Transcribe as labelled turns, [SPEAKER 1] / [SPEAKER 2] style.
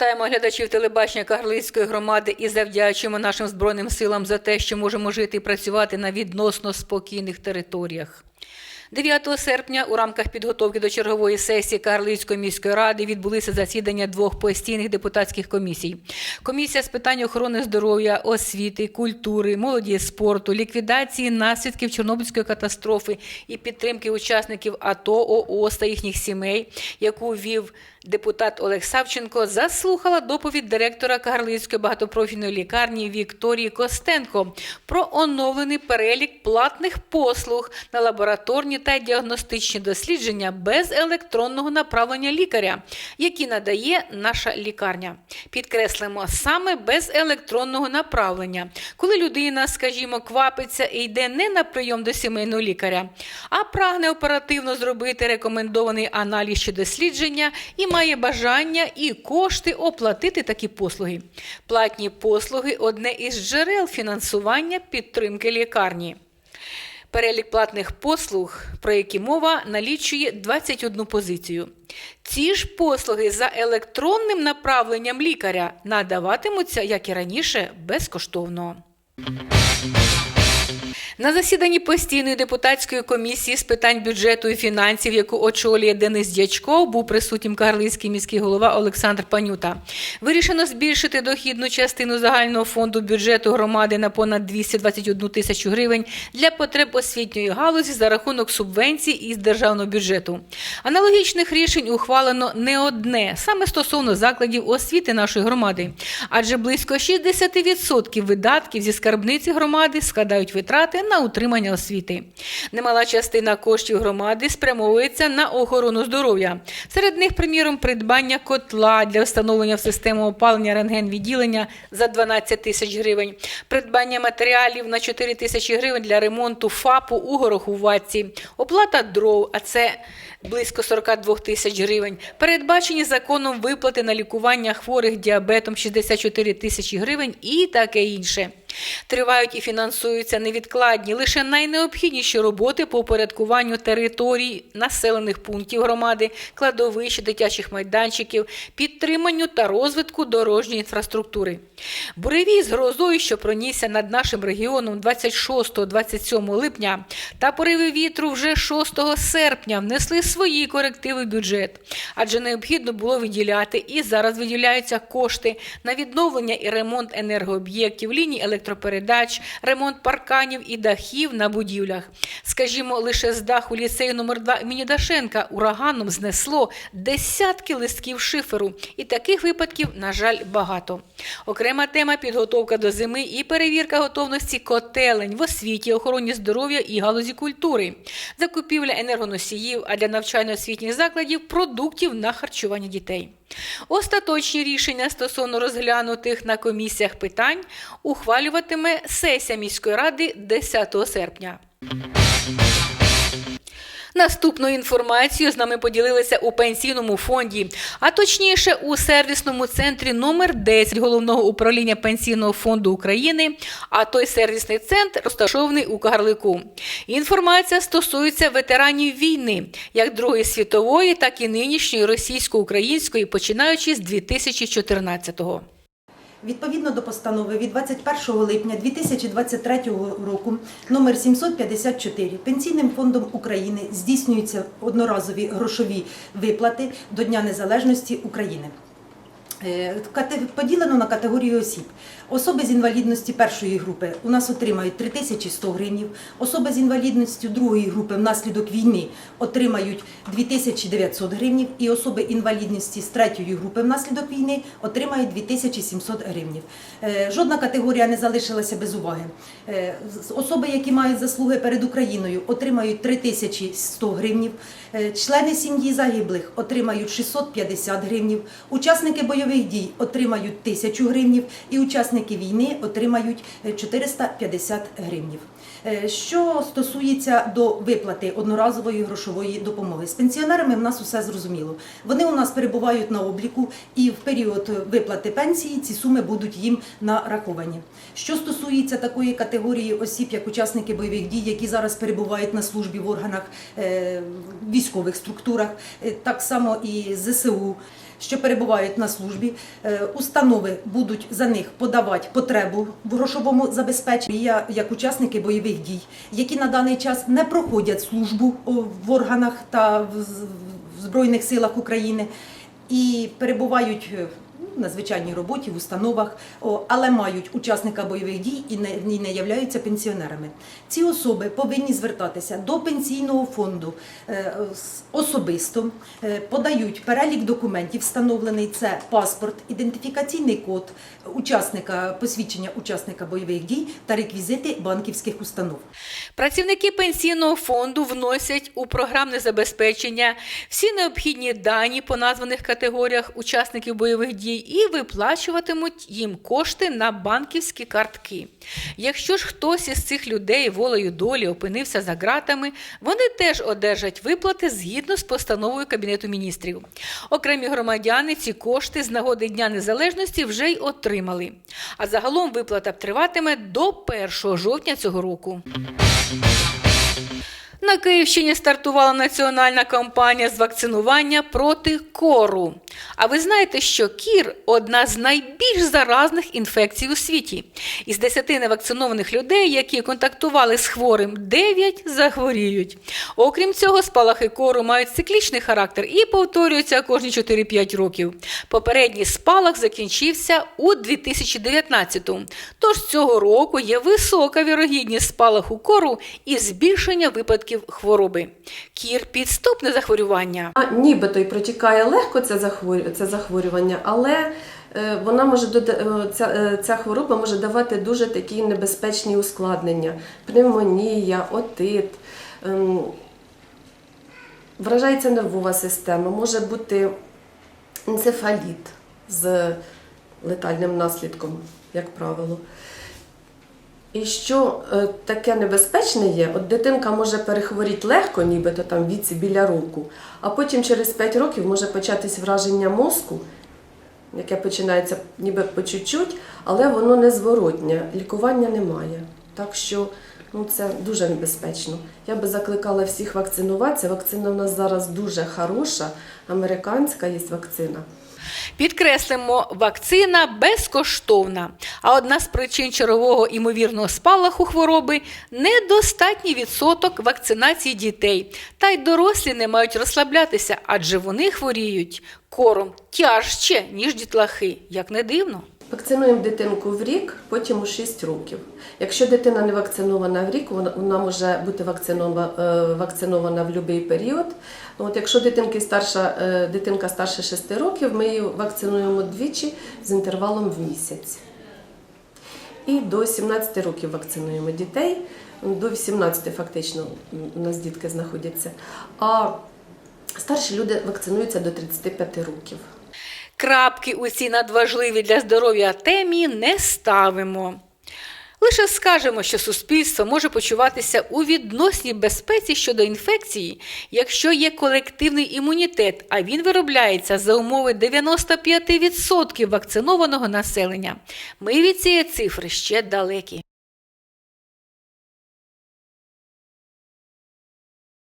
[SPEAKER 1] Вітаємо глядачів телебачення Карлицької громади і завдячуємо нашим збройним силам за те, що можемо жити і працювати на відносно спокійних територіях. 9 серпня у рамках підготовки до чергової сесії Карлицької міської ради відбулися засідання двох постійних депутатських комісій. Комісія з питань охорони здоров'я, освіти, культури, молоді спорту, ліквідації наслідків Чорнобильської катастрофи і підтримки учасників АТО, ООС та їхніх сімей, яку вів депутат Олег Савченко, заслухала доповідь директора Карлицької багатопрофільної лікарні Вікторії Костенко про оновлений перелік платних послуг на лабораторні та діагностичні дослідження без електронного направлення лікаря, які надає наша лікарня. Підкреслимо саме без електронного направлення, коли людина, скажімо, квапиться і йде не на прийом до сімейного лікаря, а прагне оперативно зробити рекомендований аналіз чи дослідження і має бажання і кошти оплатити такі послуги. Платні послуги одне із джерел фінансування підтримки лікарні. Перелік платних послуг, про які мова, налічує 21 позицію. Ці ж послуги за електронним направленням лікаря надаватимуться, як і раніше, безкоштовно. На засіданні постійної депутатської комісії з питань бюджету і фінансів, яку очолює Денис Дячков, був присутнім Карлицький міський голова Олександр Панюта. Вирішено збільшити дохідну частину загального фонду бюджету громади на понад 221 тисячу гривень для потреб освітньої галузі за рахунок субвенцій із державного бюджету. Аналогічних рішень ухвалено не одне саме стосовно закладів освіти нашої громади, адже близько 60% видатків зі скарбниці громади складають витрати на утримання освіти. Немала частина коштів громади спрямовується на охорону здоров'я. Серед них, приміром, придбання котла для встановлення в систему опалення рентген-відділення за 12 тисяч гривень, придбання матеріалів на 4 тисячі гривень для ремонту ФАПу у Горохуватці, оплата дров, а це близько 42 тисяч гривень, передбачені законом виплати на лікування хворих діабетом 64 тисячі гривень і таке інше. Тривають і фінансуються невідкладні, лише найнеобхідніші роботи по упорядкуванню територій населених пунктів громади, кладовищ, дитячих майданчиків, підтриманню та розвитку дорожньої інфраструктури. Буревій з грозою, що пронісся над нашим регіоном 26-27 липня, та пориви вітру вже 6 серпня внесли свої корективи в бюджет, адже необхідно було виділяти і зараз виділяються кошти на відновлення і ремонт енергооб'єктів, ліній електропередач, ремонт парканів і дахів на будівлях. Скажімо, лише з даху ліцею номер 2 імені Дашенка ураганом знесло десятки листків шиферу, і таких випадків, на жаль, багато. Окрема тема підготовка до зими і перевірка готовності котелень в освіті, охороні здоров'я і галузі культури, закупівля енергоносіїв, а для навчально-освітніх закладів продуктів на харчування дітей. Остаточні рішення стосовно розглянутих на комісіях питань ухвалюватиме сесія міської ради 10 серпня. Наступною інформацією з нами поділилися у пенсійному фонді, а точніше у сервісному центрі номер 10 головного управління пенсійного фонду України. А той сервісний центр розташований у Кагарлику. Інформація стосується ветеранів війни, як Другої світової, так і нинішньої російсько-української, починаючи з 2014-го.
[SPEAKER 2] Відповідно до постанови від 21 липня 2023 року номер 754 Пенсійним фондом України здійснюються одноразові грошові виплати до Дня Незалежності України. Е, Поділено на категорії осіб. Особи з інвалідності першої групи у нас отримають 3100 гривнів, особи з інвалідністю другої групи внаслідок війни отримають 2900 гривнів, і особи інвалідності з третьої групи внаслідок війни отримають 2700 гривнів. Е, Жодна категорія не залишилася без уваги. Е, Особи, які мають заслуги перед Україною, отримають 3100 гривнів. Е, Члени сім'ї загиблих отримають 650 гривнів. Учасники бойових дій отримають 1000 гривнів і учасники війни отримають е, 450 гривнів. Е, Що стосується до виплати одноразової грошової допомоги, з пенсіонерами в нас усе зрозуміло. Вони у нас перебувають на обліку, і в період виплати пенсії ці суми будуть їм нараховані. Що стосується такої категорії осіб, як учасники бойових дій, які зараз перебувають на службі в органах е, військових структурах, е, так само і ЗСУ. що перебувають на службі службі. Е, Установи будуть за них подавати потребу в грошовому забезпеченні. Я як учасники бойових дій, які на даний час не проходять службу в органах та в Збройних силах України і перебувають. На звичайній роботі в установах, але мають учасника бойових дій і не, і не являються пенсіонерами. Ці особи повинні звертатися до пенсійного фонду е, особисто, е, подають перелік документів, встановлений це паспорт, ідентифікаційний код учасника, посвідчення учасника бойових дій та реквізити банківських установ.
[SPEAKER 1] Працівники пенсійного фонду вносять у програмне забезпечення всі необхідні дані по названих категоріях учасників бойових дій і виплачуватимуть їм кошти на банківські картки. Якщо ж хтось із цих людей волею долі опинився за ґратами, вони теж одержать виплати згідно з постановою Кабінету міністрів. Окремі громадяни ці кошти з нагоди Дня Незалежності вже й отримали. А загалом виплата триватиме до 1 жовтня цього року. На Київщині стартувала національна кампанія з вакцинування проти кору. А ви знаєте, що кір одна з найбільш заразних інфекцій у світі. Із 10 невакцинованих людей, які контактували з хворим, 9 захворіють. Окрім цього, спалахи кору мають циклічний характер і повторюються кожні 4-5 років. Попередній спалах закінчився у 2019-му. Тож цього року є висока вірогідність спалаху кору і збільшення випадків хвороби. Кір підступне захворювання.
[SPEAKER 3] А, нібито й протікає легко це захворювання, але е, вона може е, ця, е, ця хвороба може давати дуже такі небезпечні ускладнення: пневмонія, отит. ем, Вражається нервова система, може бути енцефаліт з летальним наслідком, як правило. І що е, таке небезпечне є, от дитинка може перехворіти легко, нібито там віці біля року, а потім через 5 років може початись враження мозку, яке починається ніби по чуть-чуть, але воно незворотнє, лікування немає. Так що ну, це дуже небезпечно. Я би закликала всіх вакцинуватися. Вакцина в нас зараз дуже хороша, американська є вакцина.
[SPEAKER 1] Підкреслимо, вакцина безкоштовна. А одна з причин чергового імовірного спалаху хвороби недостатній відсоток вакцинації дітей. Та й дорослі не мають розслаблятися, адже вони хворіють кором тяжче, ніж дітлахи. Як не дивно.
[SPEAKER 3] Вакцинуємо дитинку в рік, потім у 6 років. Якщо дитина не вакцинована в рік, вона, може бути е, вакцинована в будь-який період. Ну, От якщо дитинки старша, е, дитинка старше 6 років, ми її вакцинуємо двічі з інтервалом в місяць. І до 17 років вакцинуємо дітей. До 18 фактично у нас дітки знаходяться. А старші люди вакцинуються до 35 років.
[SPEAKER 1] Крапки у цій надважливій для здоров'я темі не ставимо. Лише скажемо, що суспільство може почуватися у відносній безпеці щодо інфекції, якщо є колективний імунітет, а він виробляється за умови 95% вакцинованого населення. Ми від цієї цифри ще далекі.